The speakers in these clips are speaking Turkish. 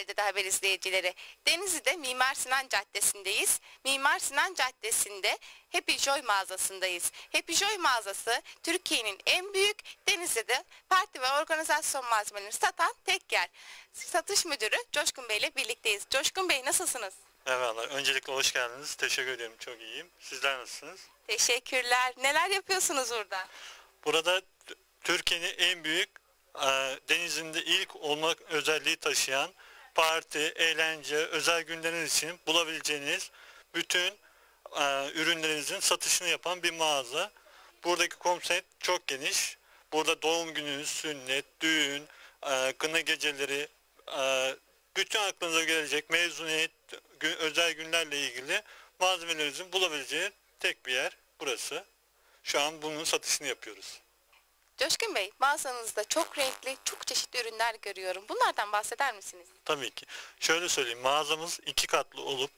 değerli de haber izleyicileri. Denizli'de Mimar Sinan Caddesi'ndeyiz. Mimar Sinan Caddesi'nde Happy Joy mağazasındayız. Happy Joy mağazası Türkiye'nin en büyük Denizli'de parti ve organizasyon malzemelerini satan tek yer. Satış müdürü Coşkun Bey ile birlikteyiz. Coşkun Bey nasılsınız? Merhabalar. Öncelikle hoş geldiniz. Teşekkür ederim. Çok iyiyim. Sizler nasılsınız? Teşekkürler. Neler yapıyorsunuz burada? Burada Türkiye'nin en büyük e, denizinde ilk olmak özelliği taşıyan parti, eğlence, özel günleriniz için bulabileceğiniz bütün e, ürünlerinizin satışını yapan bir mağaza. Buradaki konsept çok geniş. Burada doğum günü, sünnet, düğün, e, kına geceleri, e, bütün aklınıza gelecek mezuniyet, gün- özel günlerle ilgili malzemelerinizin bulabileceği tek bir yer burası. Şu an bunun satışını yapıyoruz. Coşkun Bey mağazanızda çok renkli, çok çeşitli ürünler görüyorum. Bunlardan bahseder misiniz? Tabii ki. Şöyle söyleyeyim. Mağazamız iki katlı olup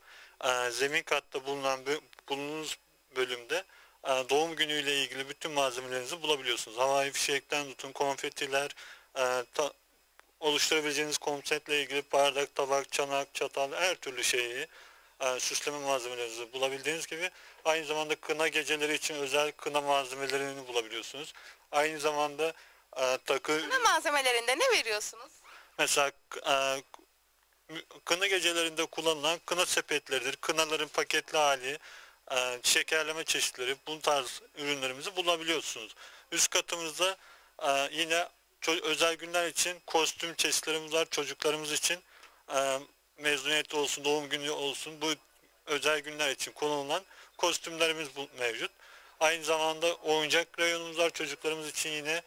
e, zemin katta bulunan bulunduğunuz bölümde e, doğum günüyle ilgili bütün malzemelerinizi bulabiliyorsunuz. Havai fişekten tutun konfetiler, e, oluşturabileceğiniz konseptle ilgili bardak, tabak, çanak, çatal her türlü şeyi süsleme malzemelerinizi bulabildiğiniz gibi aynı zamanda kına geceleri için özel kına malzemelerini bulabiliyorsunuz. Aynı zamanda e, takı Kına malzemelerinde ne veriyorsunuz? Mesela e, kına gecelerinde kullanılan kına sepetleridir. Kınaların paketli hali, e, şekerleme çeşitleri, bu tarz ürünlerimizi bulabiliyorsunuz. Üst katımızda e, yine özel günler için kostüm çeşitlerimiz var. Çocuklarımız için e, mezuniyet olsun, doğum günü olsun bu özel günler için kullanılan kostümlerimiz mevcut. Aynı zamanda oyuncak reyonumuz var çocuklarımız için yine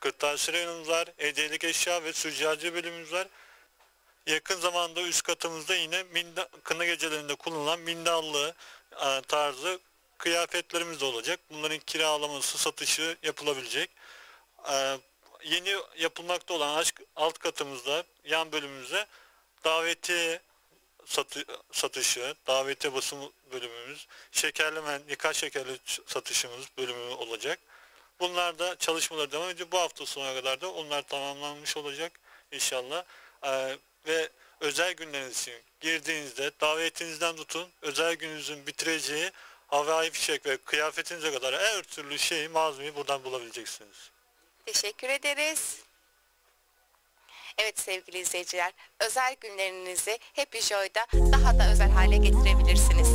kırtasiye reyonumuz var, hediyelik eşya ve züccaciye bölümümüz var. Yakın zamanda üst katımızda yine minda, kına gecelerinde kullanılan mindallı e, tarzı kıyafetlerimiz de olacak. Bunların kiralaması, satışı yapılabilecek. E, yeni yapılmakta olan aşk alt katımızda, yan bölümümüzde daveti satı, satışı, daveti basım bölümümüz, şekerleme, nikah şekerli satışımız bölümü olacak. Bunlar da çalışmaları devam ediyor. Bu hafta sonuna kadar da onlar tamamlanmış olacak inşallah. Ee, ve özel günleriniz için girdiğinizde davetinizden tutun özel gününüzün bitireceği havai fişek ve kıyafetinize kadar her türlü şeyi malzemeyi buradan bulabileceksiniz. Teşekkür ederiz. Evet sevgili izleyiciler, özel günlerinizi Happy Joy'da daha da özel hale getirebilirsiniz.